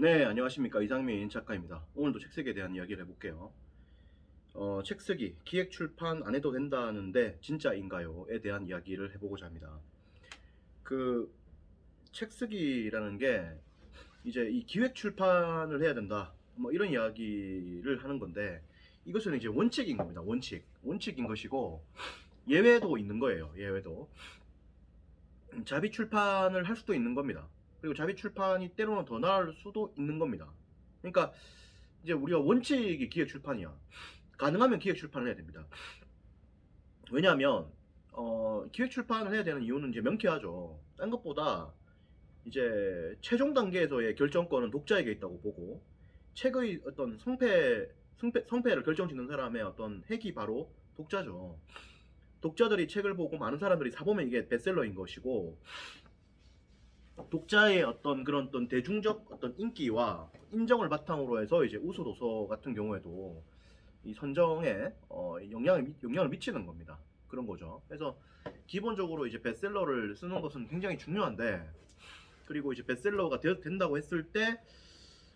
네, 안녕하십니까. 이상민 작가입니다. 오늘도 책 쓰기에 대한 이야기를 해볼게요. 어, 책 쓰기, 기획 출판 안 해도 된다는데 진짜인가요?에 대한 이야기를 해보고자 합니다. 그, 책 쓰기라는 게 이제 이 기획 출판을 해야 된다. 뭐 이런 이야기를 하는 건데 이것은 이제 원칙인 겁니다. 원칙. 원칙인 것이고 예외도 있는 거예요. 예외도. 음, 자비 출판을 할 수도 있는 겁니다. 그리고 자비 출판이 때로는 더 나을 수도 있는 겁니다. 그러니까 이제 우리가 원칙이 기획 출판이야. 가능하면 기획 출판을 해야 됩니다. 왜냐하면 어, 기획 출판을 해야 되는 이유는 이제 명쾌하죠. 딴 것보다 이제 최종 단계에서의 결정권은 독자에게 있다고 보고 책의 어떤 성패, 성패 성패를 결정짓는 사람의 어떤 핵이 바로 독자죠. 독자들이 책을 보고 많은 사람들이 사보면 이게 베스트셀러인 것이고 독자의 어떤 그런 어떤 대중적 어떤 인기와 인정을 바탕으로 해서 이제 우수 도서 같은 경우에도 이 선정에 어, 영향을 미- 영향을 미치는 겁니다. 그런 거죠. 그래서 기본적으로 이제 베스트셀러를 쓰는 것은 굉장히 중요한데 그리고 이제 베스트셀러가 되- 된다고 했을 때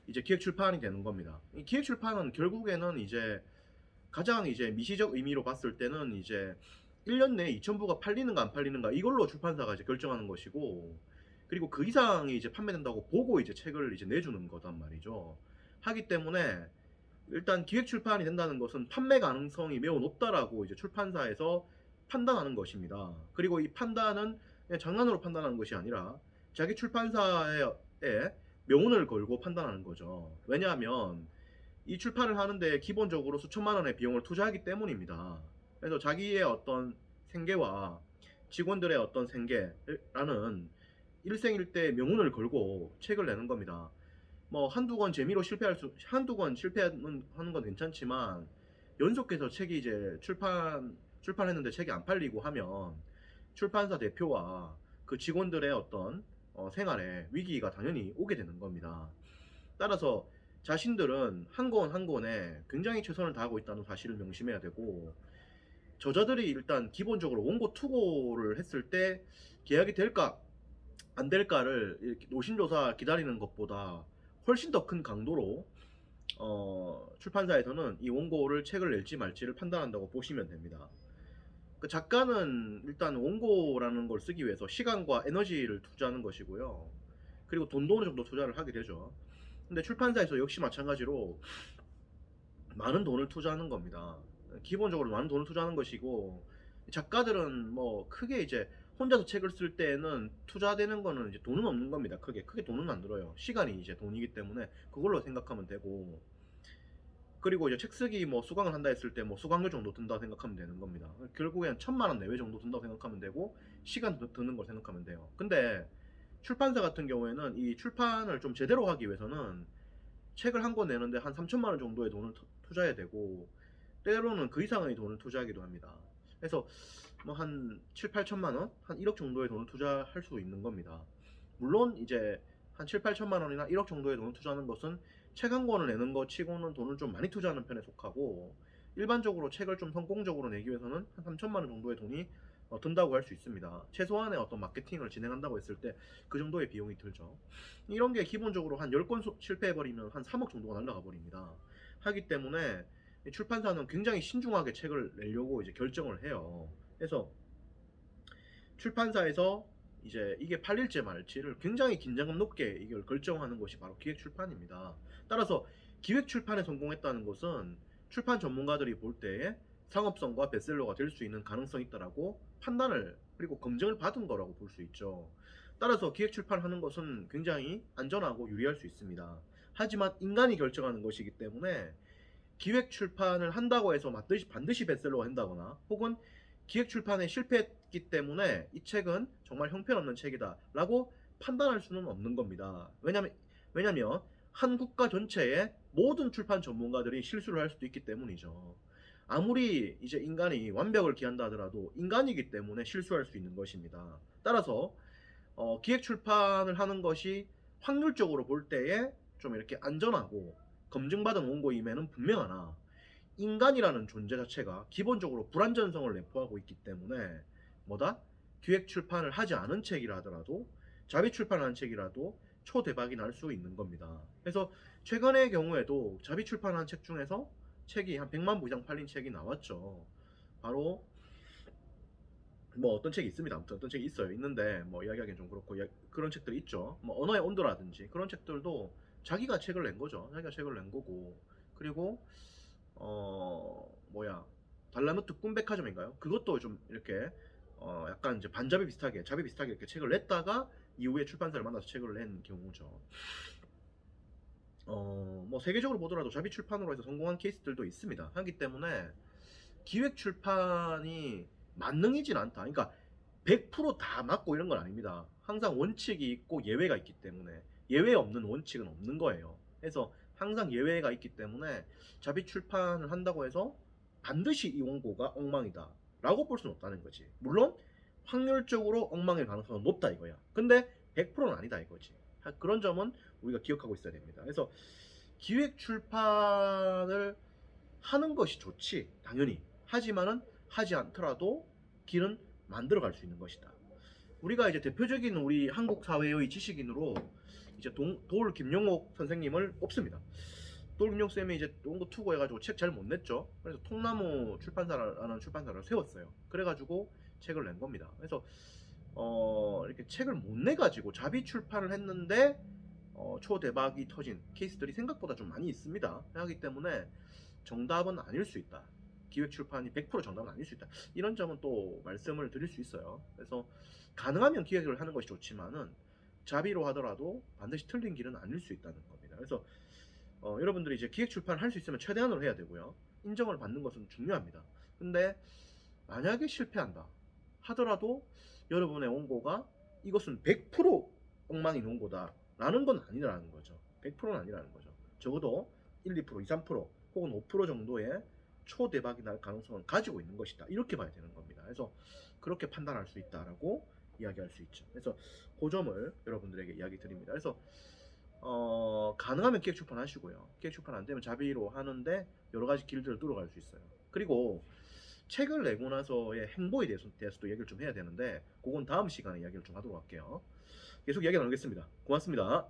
이제 기획 출판이 되는 겁니다. 이 기획 출판은 결국에는 이제 가장 이제 미시적 의미로 봤을 때는 이제 1년 내에 2,000부가 팔리는가 안 팔리는가 이걸로 출판사가 이제 결정하는 것이고 그리고 그 이상이 이제 판매된다고 보고 이제 책을 이제 내주는 거단 말이죠. 하기 때문에 일단 기획 출판이 된다는 것은 판매 가능성이 매우 높다라고 이제 출판사에서 판단하는 것입니다. 그리고 이 판단은 그냥 장난으로 판단하는 것이 아니라 자기 출판사에 명운을 걸고 판단하는 거죠. 왜냐하면 이 출판을 하는데 기본적으로 수천만 원의 비용을 투자하기 때문입니다. 그래서 자기의 어떤 생계와 직원들의 어떤 생계라는 일생일대 명운을 걸고 책을 내는 겁니다. 뭐 한두 권 재미로 실패할 수 한두 권 실패하는 하는 건 괜찮지만 연속해서 책이 이제 출판 출판했는데 책이 안 팔리고 하면 출판사 대표와 그 직원들의 어떤 어, 생활에 위기가 당연히 오게 되는 겁니다. 따라서 자신들은 한 권 한 권에 굉장히 최선을 다하고 있다는 사실을 명심해야 되고 저자들이 일단 기본적으로 원고 투고를 했을 때 계약이 될까 안 될까를 이렇게 노심조사 기다리는 것보다 훨씬 더 큰 강도로 어, 출판사에서는 이 원고를 책을 낼지 말지를 판단한다고 보시면 됩니다. 그 작가는 일단 원고라는 걸 쓰기 위해서 시간과 에너지를 투자하는 것이고요. 그리고 돈도 어느 정도 투자를 하게 되죠. 근데 출판사에서 역시 마찬가지로 많은 돈을 투자하는 겁니다. 기본적으로 많은 돈을 투자하는 것이고 작가들은 뭐 크게 이제 혼자서 책을 쓸 때는 투자되는 거는 이제 돈은 없는 겁니다. 크게 크게 돈은 안 들어요. 시간이 이제 돈이기 때문에 그걸로 생각하면 되고 그리고 이제 책 쓰기 뭐 수강을 한다 했을 때 뭐 수강료 정도 든다고 생각하면 되는 겁니다. 결국엔 천만 원 내외 정도 든다고 생각하면 되고 시간 드- 드는 걸 생각하면 돼요. 근데 출판사 같은 경우에는 이 출판을 좀 제대로 하기 위해서는 책을 한 권 내는데 한 3천만 원 정도의 돈을 투- 투자해야 되고 때로는 그 이상의 돈을 투자하기도 합니다. 그래서 뭐 한 7, 8천만 원, 한 1억 정도의 돈을 투자할 수 있는 겁니다. 물론 이제 한 7, 8천만 원이나 1억 정도의 돈을 투자하는 것은 책 한 권을 내는 것 치고는 돈을 좀 많이 투자하는 편에 속하고 일반적으로 책을 좀 성공적으로 내기 위해서는 한 3천만 원 정도의 돈이 어, 든다고 할 수 있습니다. 최소한의 어떤 마케팅을 진행한다고 했을 때 그 정도의 비용이 들죠. 이런 게 기본적으로 한 10권 실패해버리면 한 3억 정도가 날라가 버립니다. 하기 때문에 이 출판사는 굉장히 신중하게 책을 내려고 이제 결정을 해요. 그래서 출판사에서 이제 이게 팔릴지 말지를 굉장히 긴장감 높게 이걸 결정하는 것이 바로 기획 출판입니다. 따라서 기획 출판에 성공했다는 것은 출판 전문가들이 볼 때에 상업성과 베스트셀러가 될 수 있는 가능성이 있다라고 판단을 그리고 검증을 받은 거라고 볼 수 있죠. 따라서 기획 출판하는 것은 굉장히 안전하고 유리할 수 있습니다. 하지만 인간이 결정하는 것이기 때문에 기획 출판을 한다고 해서 반드시, 베스트셀러가 된다거나 혹은 기획 출판에 실패했기 때문에 이 책은 정말 형편없는 책이다라고 판단할 수는 없는 겁니다. 왜냐면 왜냐면 한 국가 전체의 모든 출판 전문가들이 실수를 할 수도 있기 때문이죠. 아무리 이제 인간이 완벽을 기한다 하더라도 인간이기 때문에 실수할 수 있는 것입니다. 따라서 어, 기획 출판을 하는 것이 확률적으로 볼 때에 좀 이렇게 안전하고 검증받은 원고임에는 분명하나 인간이라는 존재 자체가 기본적으로 불안전성을 내포하고 있기 때문에 뭐다? 기획 출판을 하지 않은 책이라 하더라도 자비 출판하는 책이라도 초대박이 날 수 있는 겁니다. 그래서 최근의 경우에도 자비 출판한 책 중에서 책이 한 100만 부 이상 팔린 책이 나왔죠. 바로 뭐 어떤 책이 있습니다. 아무튼 어떤 책이 있어요. 있는데 뭐 이야기하기는 좀 그렇고 야- 그런 책들이 있죠. 뭐 언어의 온도라든지 그런 책들도 자기가 책을 낸 거죠. 자기가 책을 낸 거고 그리고 어 뭐야 달라무트 꿈백화점인가요? 그것도 좀 이렇게 어 약간 이제 반자비 비슷하게 자비 비슷하게 이렇게 책을 냈다가 이후에 출판사를 만나서 책을 낸 경우죠. 어 뭐 세계적으로 보더라도 자비 출판으로 해서 성공한 케이스들도 있습니다. 하기 때문에 기획 출판이 만능이진 않다. 그러니까 100%다 맞고 이런 건 아닙니다. 항상 원칙이 있고 예외가 있기 때문에 예외 없는 원칙은 없는 거예요. 그래서 항상 예외가 있기 때문에 자비 출판을 한다고 해서 반드시 이 원고가 엉망이다 라고 볼 수는 없다는 거지. 물론 확률적으로 엉망일 가능성은 높다 이거야. 근데 100%는 아니다 이거지. 하- 그런 점은 우리가 기억하고 있어야 됩니다. 그래서 기획 출판을 하는 것이 좋지 당연히. 하지만은 하지 않더라도 길은 만들어 갈 수 있는 것이다 우리가 이제 대표적인 우리 한국 사회의 지식인으로 이제 동, 돌 김용옥 선생님을 꼽습니다. 돌 김용옥 쌤이 이제 농구 투고 해가지고 책 잘 못 냈죠. 그래서 통나무 출판사라는 출판사를 세웠어요. 그래가지고 책을 낸 겁니다. 그래서 어, 이렇게 책을 못 내가지고 자비 출판을 했는데 어, 초대박이 터진 케이스들이 생각보다 좀 많이 있습니다. 하기 때문에 정답은 아닐 수 있다. 기획 출판이 100% 정답은 아닐 수 있다. 이런 점은 또 말씀을 드릴 수 있어요. 그래서 가능하면 기획을 하는 것이 좋지만은 자비로 하더라도 반드시 틀린 길은 아닐 수 있다는 겁니다. 그래서 어, 여러분들이 이제 기획 출판을 할 수 있으면 최대한으로 해야 되고요. 인정을 받는 것은 중요합니다. 근데 만약에 실패한다 하더라도 여러분의 원고가 이것은 100% 엉망인 원고다라는 건 아니라는 거죠. 100%는 아니라는 거죠. 적어도 1, 2%, 2, 3% 혹은 5% 정도의 초대박이 날 가능성을 가지고 있는 것이다. 이렇게 봐야 되는 겁니다. 그래서 그렇게 판단할 수 있다라고 이야기할 수 있죠. 그래서 그 점을 여러분들에게 이야기 드립니다. 그래서 어, 가능하면 기획 출판 하시고요. 기획 출판 안 되면 자비로 하는데 여러 가지 길들을 뚫어갈 수 있어요. 그리고 책을 내고 나서의 행보에 대해서, 대해서도 얘기를 좀 해야 되는데 그건 다음 시간에 이야기를 좀 하도록 할게요. 계속 이야기 나누겠습니다. 고맙습니다.